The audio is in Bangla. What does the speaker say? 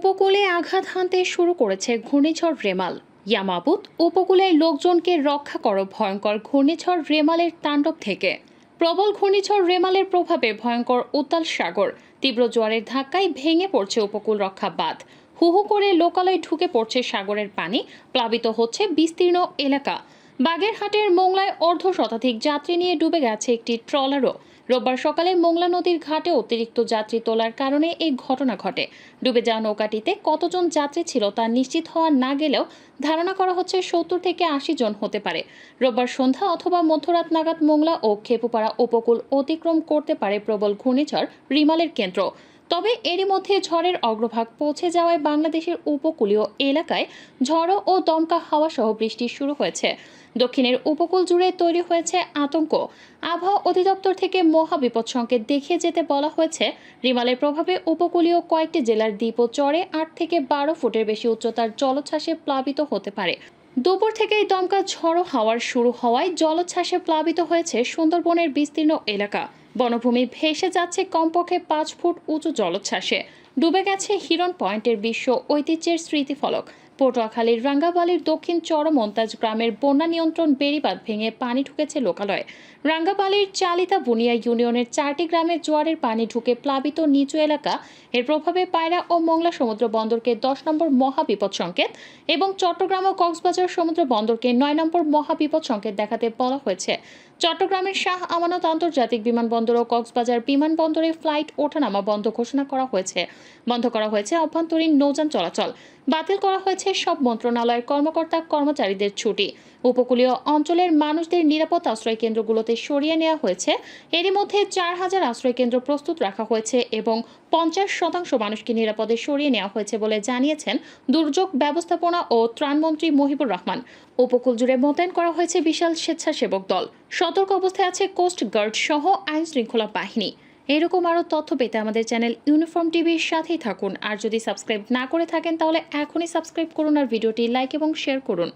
উপকূলে আঘাত হানতে শুরু করেছে ঘূর্ণিঝড় রেমাল। ইয়ামাবুত উপকূলের লোকজনকে রক্ষা করো ভয়ঙ্কর ঘূর্ণিঝড় রেমালের তাণ্ডব থেকে। প্রবল ঘূর্ণিঝড় রেমালের প্রভাবে ভয়ঙ্কর উত্তাল সাগর, তীব্র জোয়ারের ধাক্কায় ভেঙে পড়ছে উপকূল রক্ষা বাঁধ হু হু করে লোকালয়ে ঢুকে পড়ছে সাগরের পানি, প্লাবিত হচ্ছে বিস্তীর্ণ এলাকা। বাগেরহাটের মোংলায় অর্ধ শতাধিক যাত্রী নিয়ে ডুবে গেছে একটি ট্রলারও। রোববার সকালে মোংলা নদীর ঘাটে অতিরিক্ত যাত্রী তোলার কারণে এই ঘটনা ঘটে। ডুবে যাওয়া নৌকাটিতে কতজন যাত্রী ছিল তা নিশ্চিত হওয়া না গেলেও ধারণা করা হচ্ছে সত্তর থেকে আশি জন হতে পারে। রোববার সন্ধ্যা অথবা মধ্যরাত নাগাদ মোংলা ও খেপুপাড়া উপকূল অতিক্রম করতে পারে প্রবল ঘূর্ণিঝড় রিমালের কেন্দ্র। তবে এরই মধ্যে ঝড়ের অগ্রভাগ পৌঁছে যাওয়ায় বাংলাদেশের উপকূলীয় এলাকায় ঝড়ো ও দমকা হাওয়া সহ বৃষ্টি শুরু হয়েছে। দক্ষিণের উপকূল জুড়ে তৈরি হয়েছে আতঙ্ক। আবহাওয়া অধিদপ্তর থেকে মহা বিপদ সংকেত দেখিয়ে যেতে বলা হয়েছে, রিমালের প্রভাবে উপকূলীয় কয়েকটি জেলার দ্বীপ ও চরে আট থেকে বারো ফুটের বেশি উচ্চতার জলোচ্ছ্বাসে প্লাবিত হতে পারে। দুপুর থেকেই দমকা ঝড়ো হাওয়ার শুরু হওয়ায় জলোচ্ছ্বাসে প্লাবিত হয়েছে সুন্দরবনের বিস্তীর্ণ এলাকা। বনভূমি ভেসে যাচ্ছে কমপক্ষে পাঁচ ফুট উঁচু জলোচ্ছ্বাসে। ডুবে গেছে হিরন পয়েন্টের বিশ্ব ঐতিহ্যের স্মৃতিফলক। পটুয়াখালীর রাঙ্গাবালির দক্ষিণ চরমন্তাজ গ্রামের বন্যা নিয়ন্ত্রণ বেড়িবাঁধ ভেঙে পানি ঢুকেছে লোকালয়ে। রাঙ্গাবালির চালিতা বুনিয়া ইউনিয়নের চারটি গ্রামে জোয়ারের পানি ঢুকে প্লাবিত নিচু এলাকা। এর প্রভাবে পায়রা ও মংলা সমুদ্র বন্দরকে দশ নম্বর মহাবিপদ সংকেত এবং চট্টগ্রাম ও কক্সবাজার সমুদ্র বন্দরকে নয় নম্বর মহাবিপদ সংকেত দেখাতে বলা হয়েছে। চট্টগ্রামের শাহ আমানত আন্তর্জাতিক বিমানবন্দর ও কক্সবাজার বিমানবন্দরে ফ্লাইট ওঠানামা বন্ধ ঘোষণা করা হয়েছে। বন্ধ করা হয়েছে অভ্যন্তরীণ নৌযান চলাচল। বাতিল করা হয়েছে সব মন্ত্রণালয়ের কর্মকর্তা কর্মচারীদের ছুটি। উপকূলীয় অঞ্চলের মানুষদের নিরাপদ আশ্রয় কেন্দ্রগুলোতে সরিয়ে নেওয়া হয়েছে। এরই মধ্যে চার হাজার আশ্রয় কেন্দ্র প্রস্তুত রাখা হয়েছে এবং পঞ্চাশ শতাংশ মানুষকে নিরাপদে সরিয়ে নেওয়া হয়েছে বলে জানিয়েছেন দুর্যোগ ব্যবস্থাপনা ও ত্রাণমন্ত্রী মহিবুর রহমান। উপকূল জুড়ে মোতায়েন করা হয়েছে বিশাল স্বেচ্ছাসেবক দল। সতর্ক অবস্থায় আছে কোস্ট গার্ড সহ আইন শৃঙ্খলা বাহিনী। এরকম আরও তথ্য পেতে আমাদের চ্যানেল ইউনিফর্ম টিভির সাথেই থাকুন। আর যদি সাবস্ক্রাইব না করে থাকেন তাহলে এখনই সাবস্ক্রাইব করুন আর ভিডিওটি লাইক এবং শেয়ার করুন।